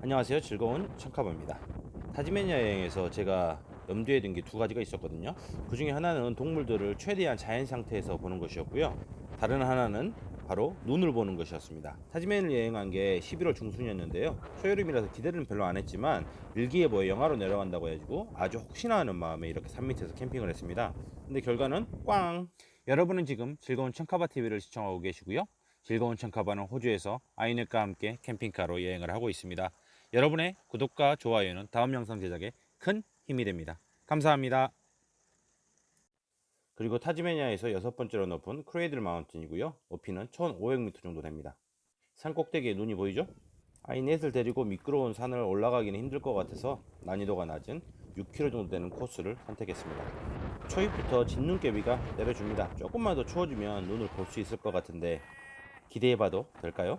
안녕하세요. 즐거운 청카바입니다. 타지메니아 여행에서 제가 염두에 둔 게 두 가지가 있었거든요. 그 중에 하나는 동물들을 최대한 자연 상태에서 보는 것이었고요. 다른 하나는 바로 눈을 보는 것이었습니다. 타지메니아를 여행한 게 11월 중순이었는데요. 초여름이라서 기대는 별로 안 했지만 일기예보에 영하로 내려간다고 해가지고 아주 혹시나 하는 마음에 이렇게 산 밑에서 캠핑을 했습니다. 근데 결과는 꽝! 여러분은 지금 즐거운 청카바 TV를 시청하고 계시고요. 즐거운 청카바는 호주에서 아이넷과 함께 캠핑카로 여행을 하고 있습니다. 여러분의 구독과 좋아요는 다음 영상 제작에 큰 힘이 됩니다. 감사합니다. 그리고 타지메니아에서 여섯 번째로 높은 크레이들 마운틴이고요. 높이는 1500m 정도 됩니다. 산 꼭대기에 눈이 보이죠? 아이넷을 데리고 미끄러운 산을 올라가기는 힘들 것 같아서 난이도가 낮은 6km 정도 되는 코스를 선택했습니다. 초입부터 진눈깨비가 내려줍니다. 조금만 더 추워지면 눈을 볼 수 있을 것 같은데 기대해봐도 될까요?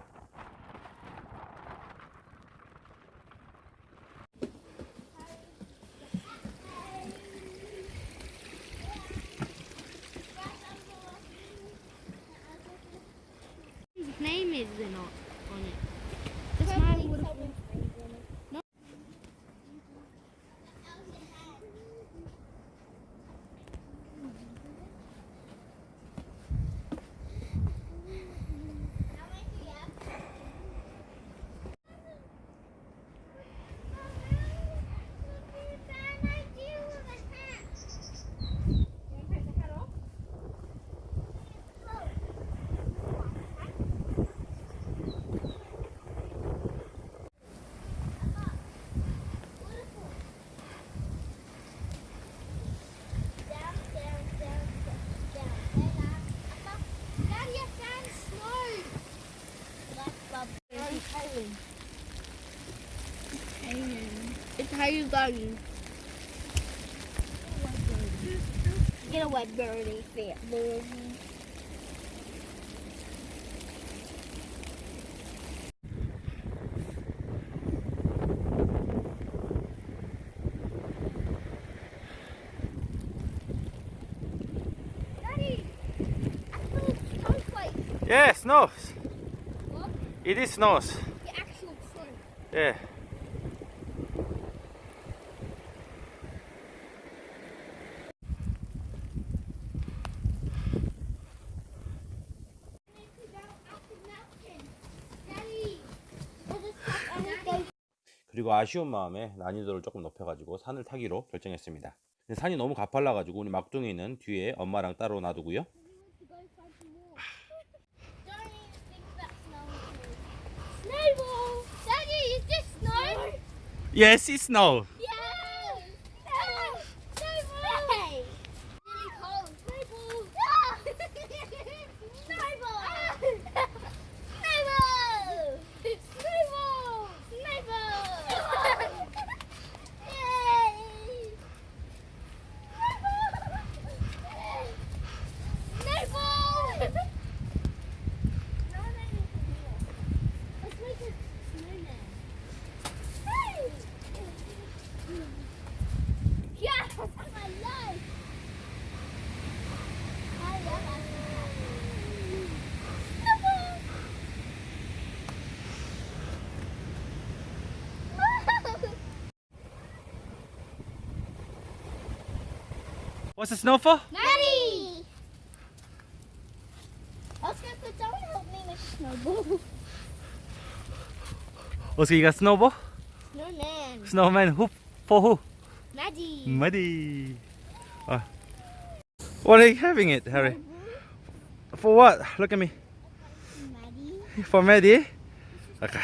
リーズのここに you going? Get away, birdie, fat birdie. Yeah, snows. What? It is snows. Yeah. 그리고 아쉬운 마음에 난이도를 조금 높여가지고 산을 타기로 결정했습니다. 근데 산이 너무 가팔라가지고 우리 막둥이는 뒤에 엄마랑 따로 놔두고요. to go find What's the snow for? Maddie! Oscar, could someone help me a snowball? Oscar, you got snowball? Snowman. Snowman, who for who? Maddie. Muddy. Uh, what are you having it, Harry? For what? Look at me. Maddie. For Maddie? Okay.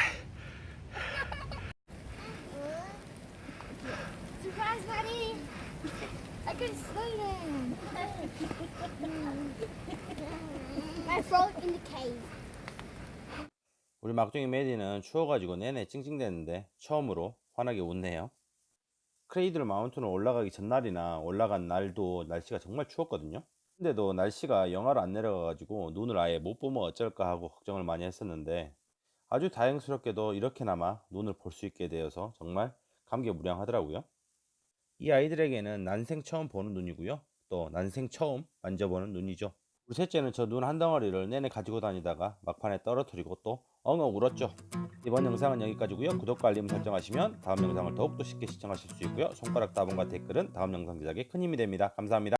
Surprise, Maddie! I can snowman. I it in the cave. 우리 막둥이 메디는 추워가지고 내내 찡찡대는데 처음으로 환하게 웃네요. 크레이들 마운틴을 올라가기 전날이나 올라간 날도 날씨가 정말 추웠거든요. 근데도 날씨가 영하로 안 내려가가지고 눈을 아예 못 보면 어쩔까 하고 걱정을 많이 했었는데 아주 다행스럽게도 이렇게나마 눈을 볼 수 있게 되어서 정말 감개무량하더라고요. 이 아이들에게는 난생 처음 보는 눈이고요. 또 난생 처음 만져보는 눈이죠. 우리 셋째는 저 눈 한 덩어리를 내내 가지고 다니다가 막판에 떨어뜨리고 또 엉엉 울었죠. 이번 영상은 여기까지고요. 구독과 알림 설정하시면 다음 영상을 더욱더 쉽게 시청하실 수 있고요. 손가락 따봉과 댓글은 다음 영상 제작에 큰 힘이 됩니다. 감사합니다.